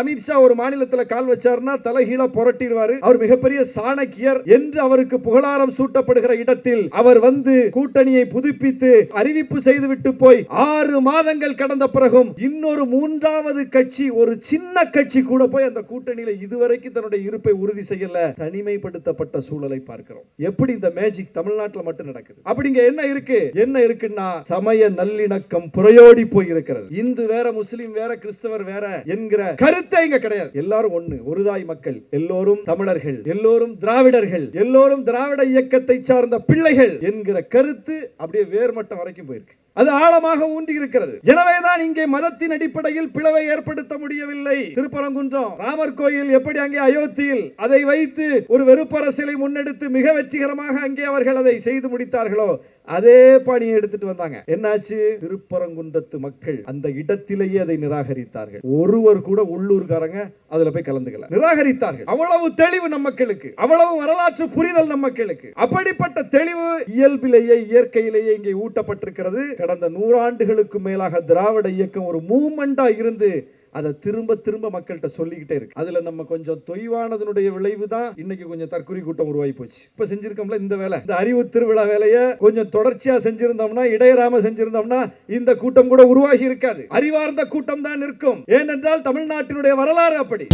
அமித்ஷா ஒரு மாநிலத்துல கால் வச்சார்னா தலைகீழ புரட்டிடுவாரு. அவர் மிகப்பெரிய சாணக்கியர் என்று அவருக்கு புகழாரம் சூட்டப்படுகிற இடத்தில் அவர் வந்து கூட்டணியை புதுப்பித்து அறிவிப்பு செய்துவிட்டு போய் ஆறு மாதங்கள் கடந்த பிறகும் இன்னொரு மூன்றாவது கட்சி ஒரு சின்ன கட்சி கூட போய் அந்த கூட்டணியில இதுவரைக்கும் தன்னுடைய இருப்பை உறுதி செய்யல. தனிமைப்படுத்தப்பட்ட சூழலை பார்க்கிறோம். எப்படி இந்த மேஜிக் தமிழ்நாட்டுல மட்டும் நடக்குது? அப்படிங்க என்ன இருக்கு? என்ன இருக்குன்னா சமய நல்லிணக்கம் புறையோடி போய் இருக்கிறது இந்து வேற முஸ்லீம் வேற கிறிஸ்தவர் வேற என்கிற கருத்து இங்க கிடையாது. எல்லாரும் ஒண்ணு ஒருதாய் மக்கள் எல்லோரும் தமிழர்கள் எல்லோரும் திராவிடர்கள் எல்லோரும் திராவிட இயக்கத்தை சார்ந்த பிள்ளைகள் என்கிற கருத்து அப்படியே வேர்மட்டம் வரைக்கும் போயிருக்கு. அது ஆழமாக ஊன்றி இருக்கிறது எனவேதான் இங்கே மதத்தின் அடிப்படையில் பிளவை ஏற்படுத்த முடியவில்லை. திருப்பரங்குன்றம் ராமர் கோயில் எப்படி அங்கே அயோத்தியில் அதை வைத்து ஒரு வெறுப்பரசியலை முன்னெடுத்து மிக வெற்றிகரமாக அங்கே அவர்கள் அதை செய்து முடித்தார்களோ அதே பணியை எடுத்துட்டு வந்தாங்க. என்னாச்சு? திருப்பரங்குன்றத்து மக்கள் அந்த இடத்திலேயே அதை நிராகரித்தார்கள். ஒருவர் கூட உள்ளூர்காரங்க அதுல போய் கலந்துக்கல. நிராகரித்தார்கள். அவ்வளவு தெளிவு நம் மக்களுக்கு. அவ்வளவு வரலாற்று புரிதல் நம் மக்களுக்கு. அப்படிப்பட்ட தெளிவு இயல்பிலேயே இயற்கையிலேயே இங்கே ஊட்டப்பட்டிருக்கிறது. கடந்த நூறாண்டுகளுக்கு மேலாக திராவிட இயக்கம் ஒரு மூமெண்ட்டாக இருந்து அதை திரும்ப திரும்ப மக்கள்கிட்ட சொல்லிக்கிட்டே இருக்கு. அதுல நம்ம கொஞ்சம் தொய்வானதனுடைய விளைவு தான் இன்னைக்கு கொஞ்சம் தற்குறி கூட்டம் உருவாகி போச்சு. இப்ப செஞ்சிருக்கோம்ல இந்த வேலை. இந்த அறிவு திருவிழா வேலையை கொஞ்சம் தொடர்ச்சியா செஞ்சிருந்தோம்னா இடையராம செஞ்சிருந்தோம்னா இந்த கூட்டம் கூட உருவாகி இருக்காது. அறிவார்ந்த கூட்டம் தான் நிற்கும் ஏனென்றால் தமிழ்நாட்டினுடைய வரலாறு அப்படி.